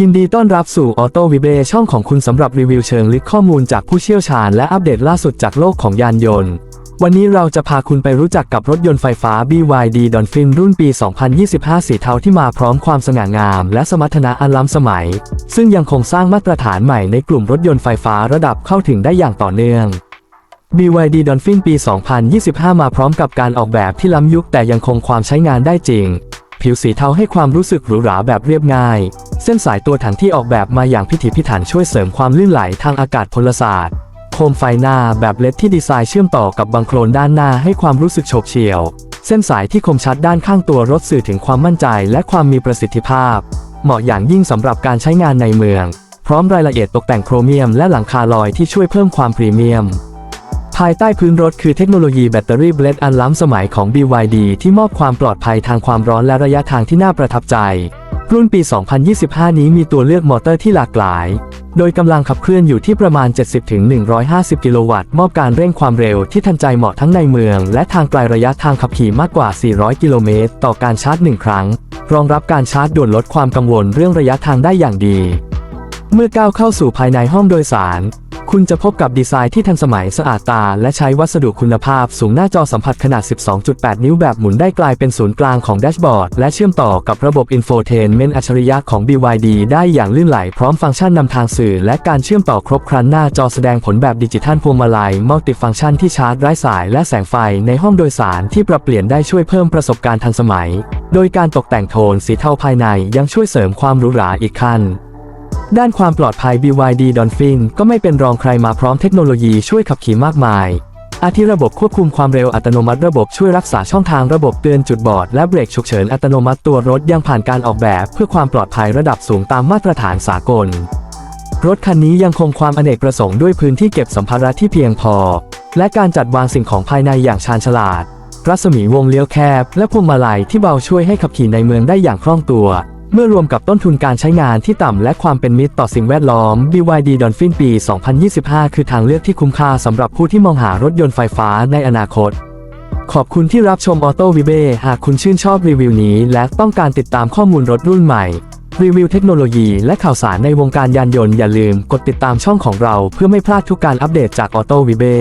ยินดีต้อนรับสู่ Auto v i b e ช่องของคุณสำหรับรีวิวเชิงลึกข้อมูลจากผู้เชี่ยวชาญและอัปเดตล่าสุดจากโลกของยานยนต์ วันนี้เราจะพาคุณไปรู้จักกับรถยนต์ไฟฟ้า BYD Dolphin รุ่นปี 2025 สีเทาที่มาพร้อมความสง่างาม และสมรรถนะอันล้ำสมัย ซึ่งยังคงสร้างมาตรฐานใหม่ในกลุ่มรถยนต์ไฟฟ้าระดับเข้าถึงได้อย่างต่อเนื่อง BYD Dolphin ปี 2025 มาพร้อมกับการออกแบบที่ล้ำยุคแต่ยังคงความใช้งานได้จริง ผิวสีเทาให้ความรู้สึกหรูหราแบบเรียบง่าย เส้นสายตัวถังที่ออกแบบมาอย่างพิถีพิถันช่วยเสริมความลื่นไหลทางอากาศพลศาสตร์ โคมไฟหน้าแบบเลดที่ดีไซน์เชื่อมต่อกับบังโคลนด้านหน้าให้ความรู้สึกโฉบเฉี่ยว เส้นสายที่คมชัดด้านข้างตัวรถสื่อถึงความมั่นใจและความมีประสิทธิภาพ เหมาะอย่างยิ่งสำหรับการใช้งานในเมือง พร้อมรายละเอียดตกแต่งโครเมียมและหลังคาลอยที่ช่วยเพิ่มความพรีเมียม ภายใต้พื้นรถคือเทคโนโลยีแบตเตอรี่เบลดอันล้ำสมัยของ BYD ที่มอบความปลอดภัยทางความร้อนและระยะทางที่น่าประทับใจ รุ่นปี 2025 นี้มีตัวเลือกมอเตอร์ที่หลากหลาย โดยกำลังขับเคลื่อนอยู่ที่ประมาณ 70-150 กิโลวัตต์ มอบการเร่งความเร็วที่ทันใจเหมาะทั้งในเมือง และทางไกลระยะทางขับขี่มากกว่า 400 กิโลเมตร ต่อการชาร์จ 1 ครั้ง รองรับการชาร์จด่วนลดความกังวลเรื่องระยะทางได้อย่างดี เมื่อก้าวเข้าสู่ภายในห้องโดยสาร คุณจะพบกับดีไซน์ที่ทันสมัยสะอาดตา และใช้วัสดุคุณภาพสูงหน้าจอสัมผัสขนาด 12.8 นิ้วแบบหมุนได้กลายเป็นศูนย์กลางของแดชบอร์ด และเชื่อมต่อกับระบบอินโฟเทนเมนต์อัจฉริยะของ BYD ได้อย่างลื่นไหลพร้อมฟังก์ชันนำทางสื่อ และการเชื่อมต่อครบครันหน้าจอแสดงผลแบบดิจิทัลพวงมาลัยมัลติฟังก์ชันที่ชาร์จไร้สาย และแสงไฟในห้องโดยสารที่ปรับเปลี่ยนได้ช่วยเพิ่มประสบการณ์ทันสมัย โดยการตกแต่งโทนสีเทาภายในยังช่วยเสริมความหรูหราอีกขั้น ด้านความปลอดภัย BYD Dolphin ก็ไม่เป็นรองใครมาพร้อมเทคโนโลยีช่วยขับขี่มากมาย อาทิระบบควบคุมความเร็วอัตโนมัติระบบช่วยรักษาช่องทางระบบเตือนจุดบอด และเบรกฉุกเฉินอัตโนมัติตัวรถยังผ่านการออกแบบ เพื่อความปลอดภัยระดับสูงตามมาตรฐานสากล รถคันนี้ยังคงความอเนกประสงค์ด้วยพื้นที่เก็บสัมภาระที่เพียงพอ และการจัดวางสิ่งของภายในอย่างชาญฉลาด รัศมีวงเลี้ยวแคบ และพวงมาลัยที่เบาช่วยให้ขับขี่ในเมืองได้อย่างคล่องตัว เมื่อรวมกับต้นทุนการใช้งานที่ต่ำและความเป็นมิตรต่อสิ่งแวดล้อม BYD Dolphin ปี 2025 คือทางเลือกที่คุ้มค่าสำหรับผู้ที่มองหารถยนต์ไฟฟ้าในอนาคต ขอบคุณที่รับชม Auto v i b e หากคุณชื่นชอบรีวิวนี้ และต้องการติดตามข้อมูลรถรุ่นใหม่ รีวิวเทคโนโลยีและข่าวสารในวงการยานยนต์อย่าลืม กดติดตามช่องของเราเพื่อไม่พลาดทุกการอัปเดตจาก Auto v i b e